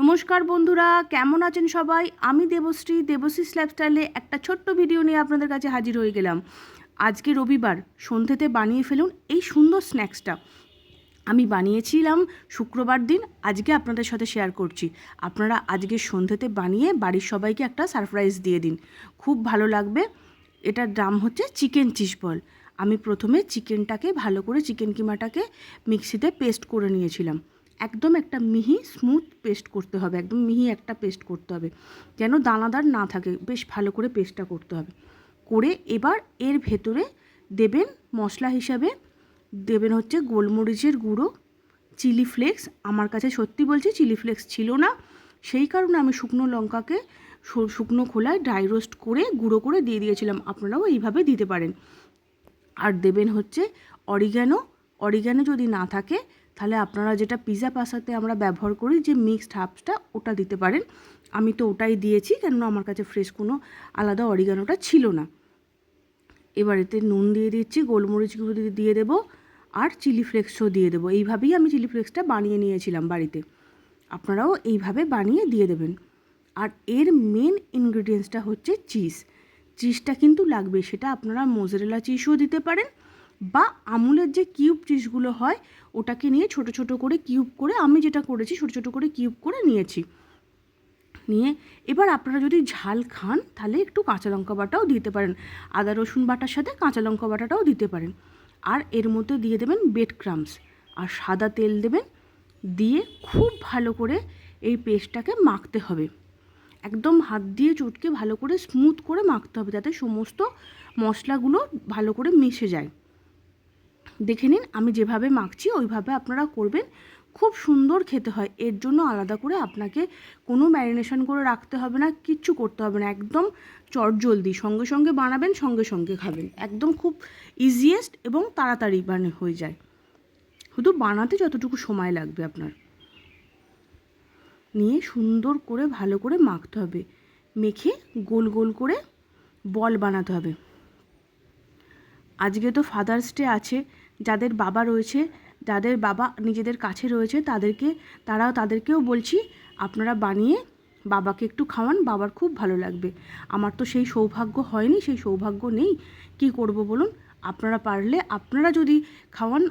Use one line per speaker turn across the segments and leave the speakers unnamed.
নমস্কার বন্ধুরা, কেমন আছেন সবাই? আমি দেবশ্রী দেবশ্রী লাইফস্টাইলে একটা ছোট্ট ভিডিও নিয়ে আপনাদের কাছে হাজির হয়ে গেলাম। আজকে রবিবার সন্ধ্যেতে বানিয়ে ফেলুন এই সুন্দর স্ন্যাক্সটা আমি বানিয়েছিলাম শুক্রবার দিন, আজকে আপনাদের সাথে শেয়ার করছি। আপনারা আজকে সন্ধ্যেতে বানিয়ে বাড়ির সবাইকে একটা সারপ্রাইজ দিয়ে দিন। খুব ভালো লাগবে। এটার দাম হচ্ছে চিকেন চিজ বল আমি প্রথমে চিকেনটাকে ভালো করে চিকেন কিমাটাকে মিক্সিতে পেস্ট করে নিয়েছিলাম। একদম একটা মিহি স্মুথ পেস্ট করতে হবে, একদম মিহি একটা পেস্ট করতে হবে, যেন দানাদার না থাকে, বেশ ভালো করে পেস্টটা করতে হবে। করে এবার এর ভেতরে দেবেন মশলা হিসাবে, দেবেন হচ্ছে গোলমরিচের গুঁড়ো চিলি ফ্লেক্স আমার কাছে সত্যি বলছি চিলি ফ্লেক্স ছিল না, সেই কারণে আমি শুকনো লঙ্কাকে শুকনো খোলায় ড্রাই রোস্ট করে গুঁড়ো করে দিয়ে দিয়েছিলাম, আপনারাও এইভাবে দিতে পারেন। আর দেবেন হচ্ছে অরিগ্যানো অরিগ্যানো যদি না থাকে তাহলে আপনারা যেটা পিৎজা পাসাতে আমরা ব্যবহার করি যে মিক্সড হাফসটা ওটা দিতে পারেন। আমি তো ওটাই দিয়েছি, কেননা আমার কাছে ফ্রেশ কোনো আলাদা অরিগ্যানোটা ছিল না। এবার এতে নুন দিয়ে দিচ্ছি, গোলমরিচ দিয়ে দেবো, আর চিলি ফ্লেক্সও দিয়ে দেবো। এইভাবেই আমি চিলি ফ্লেক্সটা বানিয়ে নিয়েছিলাম বাড়িতে। আপনারাও এইভাবে বানিয়ে দিয়ে দেবেন। আর এর মেন ইনগ্রিডিয়েন্টসটা হচ্ছে চিজ চিজটা কিন্তু লাগবে, সেটা আপনারা মোজারেলা চিজও দিতে পারেন বা আমুলের যে কিউব চিজগুলো হয়, ওটাকে নিয়ে ছোট ছোট করে কিউব করে আমি যেটা করেছি, ছোট ছোট করে কিউব করে নিয়েছি। নিয়ে এবার আপনারা যদি ঝাল খান, তাহলে একটু কাঁচা লঙ্কা বাটাও দিতে পারেন। আদা, রসুন বাটার সাথে কাঁচা লঙ্কা বাটাটাও দিতে পারেন। আর এর মধ্যে দিয়ে দেবেন বেড ক্রামস আর সাদা তেল দেবেন। দিয়ে খুব ভালো করে এই পেস্টটাকে মাখতে হবে। একদম হাত দিয়ে চটকে ভালো করে স্মুথ করে মাখতে হবে, যাতে সমস্ত মশলাগুলো ভালো করে মিশে যায়। দেখে নিন, আমি যেভাবে মাখছি, ওইভাবে আপনারা করবেন। খুব সুন্দর খেতে হয়। এর জন্য আলাদা করে আপনাকে কোনো ম্যারিনেশন করে রাখতে হবে না, কিচ্ছু করতে হবে না। একদম চটজলদি সঙ্গে সঙ্গে বানাবেন, সঙ্গে সঙ্গে খাবেন। একদম খুব ইজিয়েস্ট এবং তাড়াতাড়ি মানে হয়ে যায়। শুধু বানাতে যতটুকু সময় লাগবে আপনার। নিয়ে সুন্দর করে, ভালো করে মাখতে হবে। মেখে গোল গোল করে বল বানাতে হবে। আজকে তো ফাদার্স ডে আছে। যাদের বাবা রয়েছে, যাদের বাবা নিজেদের কাছে রয়েছে, তাদেরকে, তারাও তাদেরকেও বলছি, আপনারা বানিয়ে বাবাকে একটু খাওয়ান, বাবার খুব ভালো লাগবে। আমার তো সেই সৌভাগ্য হয়নি, সেই সৌভাগ্য নেই। কি করব বলুন? আপনারা পারলে, আপনারা যদি খাওয়ান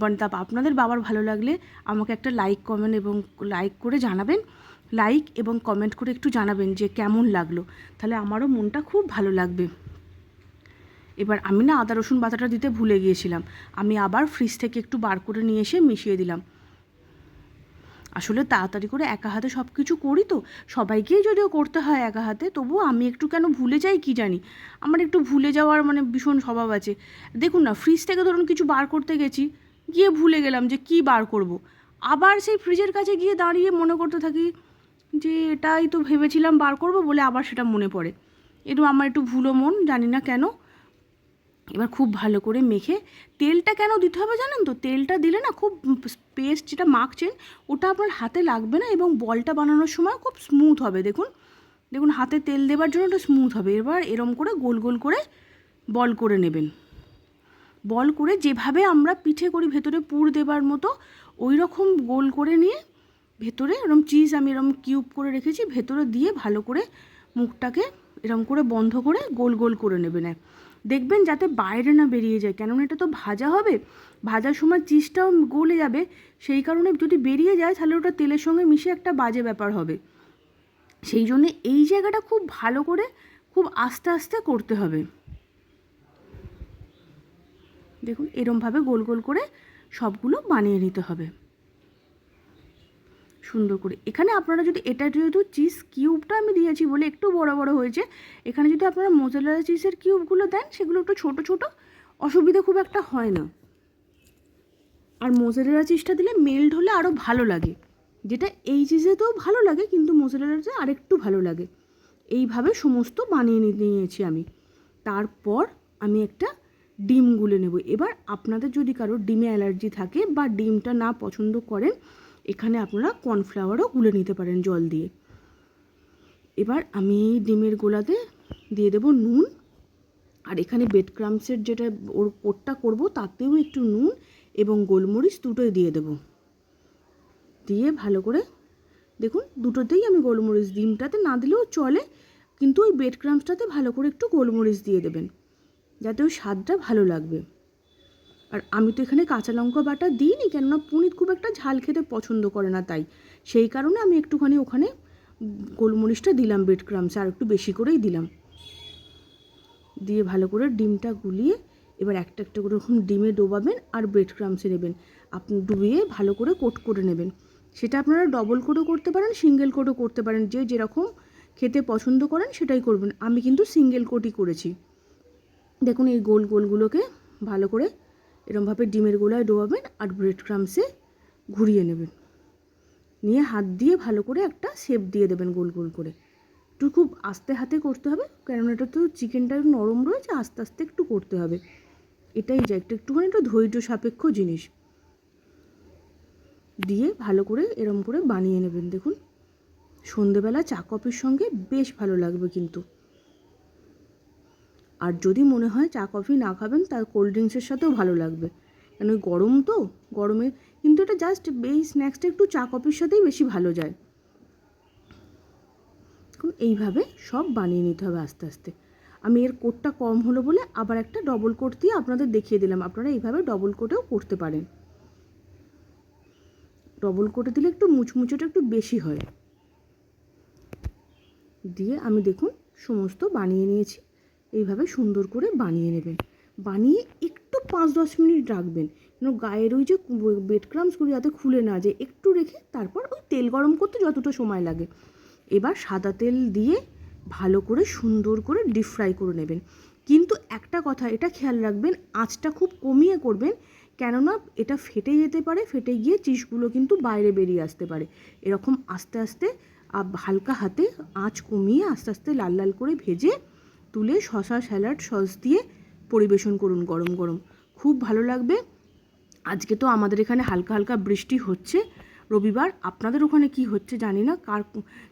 মানে তা আপনাদের বাবার ভালো লাগলে আমাকে একটা লাইক কমেন্ট এবং লাইক করে জানাবেন। লাইক এবং কমেন্ট করে একটু জানাবেন যে কেমন লাগল। তাহলে আমারও মনটা খুব ভালো লাগবে। এবার আমি না আদা, রসুন বাটাটা দিতে ভুলে গিয়েছিলাম। আমি আবার ফ্রিজ থেকে একটু বার করে নিয়ে এসে মিশিয়ে দিলাম। আসলে তাড়াতাড়ি করে একা হাতে সব কিছু করি তো, সবাইকেই যদিও করতে হয় একা হাতে, তবুও আমি একটু কেন ভুলে যাই কি জানি? আমার একটু ভুলে যাওয়ার মানে ভীষণ স্বভাব আছে। দেখুন না ফ্রিজ থেকে ধরুন কিছু বার করতে গেছি, গিয়ে ভুলে গেলাম যে কি বার করব। আবার সেই ফ্রিজের কাছে গিয়ে দাঁড়িয়ে মনে করতে থাকি যে এটাই তো ভেবেছিলাম বার করব বলে আবার সেটা মনে পড়ে। একটু আমার একটু ভুলো মন, জানি না কেন। এবার খুব ভালো করে মেখে তেলটা কেন দিতে হবে জানেন তো? তেলটা দিলে না খুব পেস্ট যেটা মাখছেন, ওটা আপনার হাতে লাগবে না এবং বলটা বানানোর সময় খুব স্মুথ হবে। দেখুন দেখুন হাতে তেল দেওয়ার জন্য ওটা স্মুথ হবে। এবার এরম করে গোল গোল করে বল করে নেবেন। বল করে যেভাবে আমরা পিঠে করি ভেতরে পুর দেবার মতো ওই রকম গোল করে নিয়ে ভেতরে এরম চিজ আমি এরম কিউব করে রেখেছি, ভেতরে দিয়ে ভালো করে মুখটাকে এরম করে বন্ধ করে গোল গোল করে নেবেন দেখবেন যাতে বাইরে না বেরিয়ে যায়। কেননা এটা তো ভাজা হবে, ভাজার সময় চিজটাও গলে যাবে, সেই কারণে যদি বেরিয়ে যায় তাহলে ওটা তেলের সঙ্গে মিশে একটা বাজে ব্যাপার হবে। সেই জন্যে এই জায়গাটা খুব ভালো করে খুব আস্তে আস্তে করতে হবে। দেখুন, এরমভাবে গোল গোল করে সবগুলো বানিয়ে নিতে হবে। সুন্দর করে। এখানে আপনারা যদি এটা যেহেতু চিজ কিউবটা আমি দিয়েছি বলে একটু বড় বড় হয়েছে, এখানে যদি আপনারা মোজারেলা চিজের কিউবগুলো দেন, সেগুলো একটু ছোট ছোট, অসুবিধা খুব একটা হয় না। আর মোজারেলা চিজটা দিলে মেল্ট হলে আরও ভালো লাগে। যেটা এই চিজেতেও ভালো লাগে, কিন্তু মোজারেলাটা আরেকটু ভালো লাগে। এইভাবে সমস্ত বানিয়ে নিয়েছি আমি। তারপর আমি একটা ডিম গুলে নেব। এবার আপনাদের যদি কারোর ডিমে অ্যালার্জি থাকে বা ডিমটা না পছন্দ করেন এখানে আপনারা কর্নফ্লাওয়ারও গুলে নিতে পারেন জল দিয়ে। এবার আমি এই ডিমের গোলাতে দিয়ে দেব নুন। আর এখানে বেড ক্রামসের যেটা ওর কোটটা করব, তাতেও একটু নুন এবং গোলমরিচ দুটোই দিয়ে দেব। দিয়ে ভালো করে দেখুন, দুটোতেই আমি গোলমরিচ, ডিমটাতে না দিলেও চলে, কিন্তু ওই বেড ক্রামসটাতে ভালো করে একটু গোলমরিচ দিয়ে দেবেন, যাতে ওই স্বাদটা ভালো লাগবে। আর আমি তো এখানে কাঁচা লঙ্কা বাটা দিইনি, কেননা পুনিত খুব একটা ঝাল খেতে পছন্দ করে না তাই। সেই কারণে আমি একটুখানি ওখানে গোলমরিচটা দিলাম বেড ক্রামস, আর একটু বেশি করেই দিলাম। দিয়ে ভালো করে ডিমটা গুলিয়ে এবার একটা একটা করে ওরকম ডিমে ডোবাবেন আর ব্রেড ক্রামসে নেবেন। আপনি ডুবিয়ে ভালো করে কোট করে নেবেন। সেটা আপনারা ডবল কোটও করতে পারেন, সিঙ্গেল কোটও করতে পারেন, যে যেরকম খেতে পছন্দ করেন সেটাই করবেন। আমি কিন্তু সিঙ্গেল কোটই করেছি। দেখুন এই গোল গোলগুলোকে ভালো করে এরমভাবে ডিমের গোলায় ডোবাবেন আর ব্রেড ক্রামসে ঘুরিয়ে নেবেন। নিয়ে হাত দিয়ে ভালো করে একটা শেপ দিয়ে দেবেন গোল গোল করে। একটু খুব আস্তে হাতে করতে হবে, কেননা এটা তো চিকেনটা নরম রয়েছে, আস্তে আস্তে একটু করতে হবে। এটাই যা, একটু একটুখানি একটু ধৈর্য সাপেক্ষ জিনিস। দিয়ে ভালো করে এরম করে বানিয়ে নেবেন, দেখুন। সন্ধেবেলা চা কফির সঙ্গে বেশ ভালো লাগবে কিন্তু। আর যদি মনে হয় চা, কফি না খাবেন, তার কোল্ড ড্রিঙ্কসের সাথেও ভালো লাগবে। কেন ওই গরম তো? গরমে কিন্তু এটা জাস্ট এই স্ন্যাক্সটা একটু চা, কফির সাথেই বেশি ভালো যায়। এইভাবে সব বানিয়ে নিতে হবে আস্তে আস্তে। আমি এর কোটটা কম হলো বলে আবার একটা ডবল কোট দিয়ে আপনাদের দেখিয়ে দিলাম। আপনারা এইভাবে ডবল কোটেও করতে পারেন। ডবল কোটে দিলে একটু মুচমুচোটা একটু বেশি হয়। দিয়ে আমি দেখুন, সমস্ত বানিয়ে নিয়েছি। এইভাবে সুন্দর করে বানিয়ে নেবেন। বানিয়ে একটু পাঁচ দশ মিনিট রাখবেন। কেন গায়ের ওই যে বেড ক্রামসগুলো যাতে খুলে না যায়, একটু রেখে তারপর ওই তেল গরম করতে যতটা সময় লাগে। এবার সাদা তেল দিয়ে ভালো করে সুন্দর করে ডিপ ফ্রাই করে নেবেন। কিন্তু একটা কথা, এটা খেয়াল রাখবেন, আঁচটা খুব কমিয়ে করবেন, কেননা এটা ফেটে যেতে পারে, ফেটে গিয়ে চিজগুলো কিন্তু বাইরে বেরিয়ে আসতে পারে। এরকম আস্তে আস্তে হালকা হাতে আঁচ কমিয়ে আস্তে আস্তে লাল লাল করে ভেজে তুলে শশা, স্যালাড, সস দিয়ে পরিবেশন করুন গরম গরম। খুব ভালো লাগবে। আজকে তো আমাদের এখানে হালকা হালকা বৃষ্টি হচ্ছে। রবিবার আপনাদের ওখানে কি হচ্ছে জানি না। কার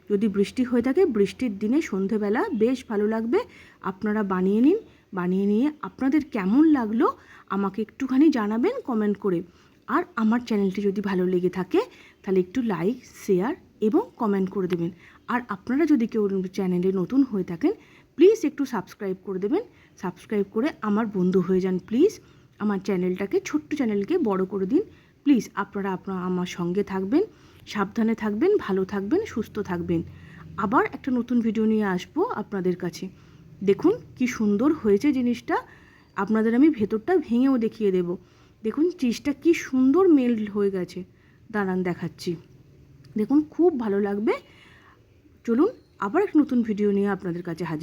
যদি বৃষ্টি হয়ে থাকে, বৃষ্টির দিনে সন্ধেবেলা বেশ ভালো লাগবে। আপনারা বানিয়ে নিন, বানিয়ে নিয়ে আপনাদের কেমন লাগল আমাকে একটুখানি জানাবেন কমেন্ট করে। আর আমার চ্যানেলটি যদি ভালো লেগে থাকে, তাহলে একটু লাইক শেয়ার এবং কমেন্ট করে দেবেন। আর আপনারা যদি কেউ চ্যানেলে নতুন হয়ে থাকেন প্লিজ একটু সাবস্ক্রাইব করে দেবেন। সাবস্ক্রাইব করে আমার বন্ধু হয়ে যান প্লিজ। আমার চ্যানেলটাকে, ছোট্ট চ্যানেলকে বড় করে দিন। প্লিজ আপনারা আপনার আমার সঙ্গে থাকবেন, সাবধানে থাকবেন, ভালো থাকবেন, সুস্থ থাকবেন। আবার একটা নতুন ভিডিও নিয়ে আসব আপনাদের কাছে। দেখুন কি সুন্দর হয়েছে জিনিসটা। আপনাদের আমি ভেতরটা ভেঙেও দেখিয়ে দেব। দেখুন চিজটা কি সুন্দর মেল্ট হয়ে গেছে। দাঁড়ান দেখাচ্ছি। দেখুন খুব ভালো লাগবে। চলুন আবার এক নতুন ভিডিও নিয়ে আপনাদের কাছে হাজির